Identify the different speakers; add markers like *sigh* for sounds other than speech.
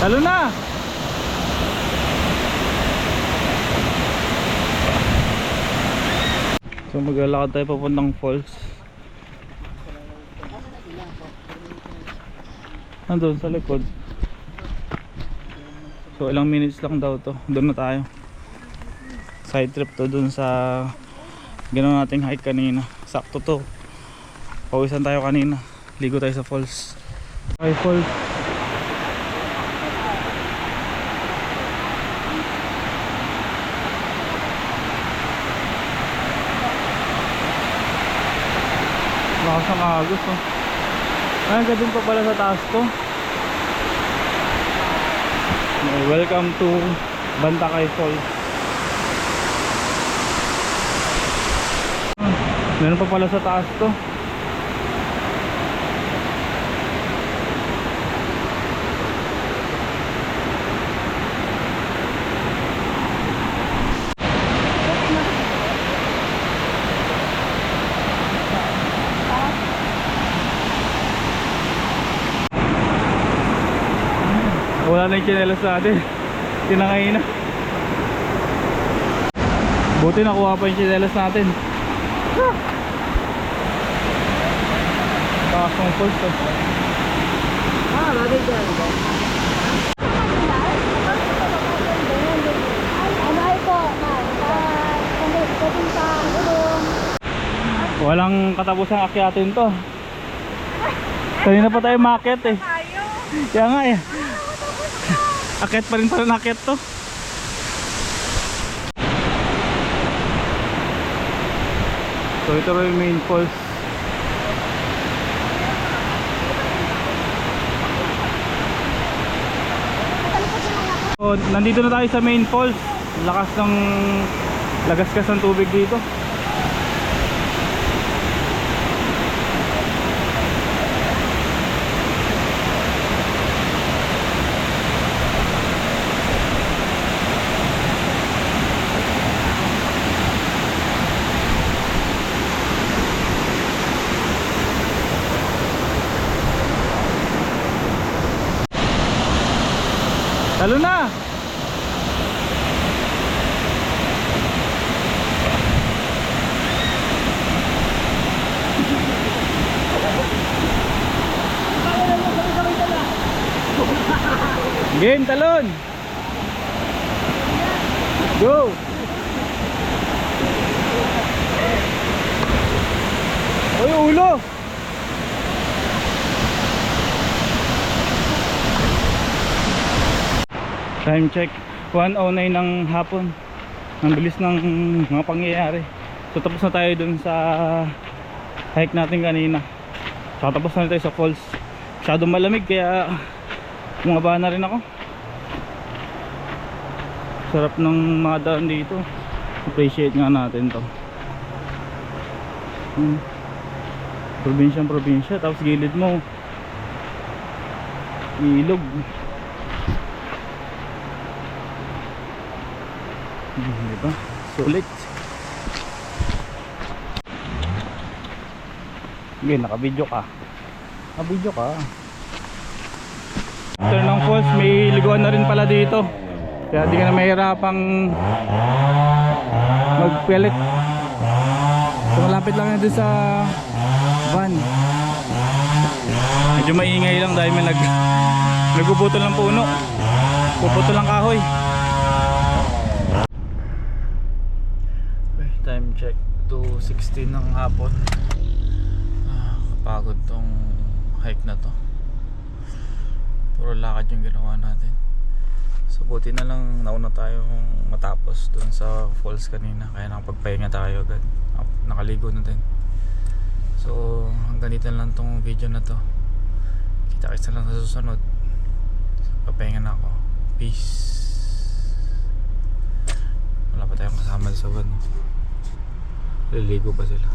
Speaker 1: Talo na! So maglalakad tayo papuntang falls. Nandun sa likod. So ilang minutes lang daw to. Doon na tayo. Side trip to dun sa ginawa nating hike kanina. Sakto to. Pawisan tayo kanina. Ligo tayo sa falls. Okay, falls. Lakas ng agos oh. Ay, hanggang dun pa pala sa taas. Okay, welcome to Bantakay Falls. Ah, Meron pa pala sa taas to. Wala na yung chinelas natin. Tinangay na. Buti nakuha pa yung chinelas natin. Takas ng falls to.
Speaker 2: Ah, bagay dyan.
Speaker 3: Ah.
Speaker 1: Walang katapusang akyatin to. Kanina pa tayo market eh. Kaya nga eh. *laughs* Akyat pa rin pala na akyat to. So ito rin main falls. So, nandito na tayo sa main falls. Lakas ng lagasgas ng tubig dito. Talo na! Game, talon! Go! Uy, ulo! Time check 1.09 ng hapon. Ang bilis ng mga pangyayari. So tapos na tayo dun sa hike natin kanina. Saka tapos na tayo sa falls. Masyadong malamig kaya Bumaba na rin ako. Sarap ng mga daan dito. Appreciate nga natin to. Hmm. Probinsyang probinsya Tapos gilid mo. Ilog Hmm, di ba? Sulit. Sige, naka-video ka. Naka-video ka. After ng falls, may liguan na rin pala dito. Kaya di ka na mahirapang magpelit. So, malapit lang na doon sa van. Medyo maingay lang dahil may nag nagpuputol ng puno. Puputol ng kahoy. Okay, time check 2.16 ng hapon. Ah, Kapagod tong hike na to. Puro lakad yung ginawa natin. So buti na lang nauna tayong matapos dun sa falls kanina. Kaya nakapagpahinga tayo agad. Nak- Nakaligo na din. So hanggang dito lang tong video na to. Kita kita lang sa susunod. Papahinga na ako. Peace. Wala pa tayong kasama sa van liligo pa sila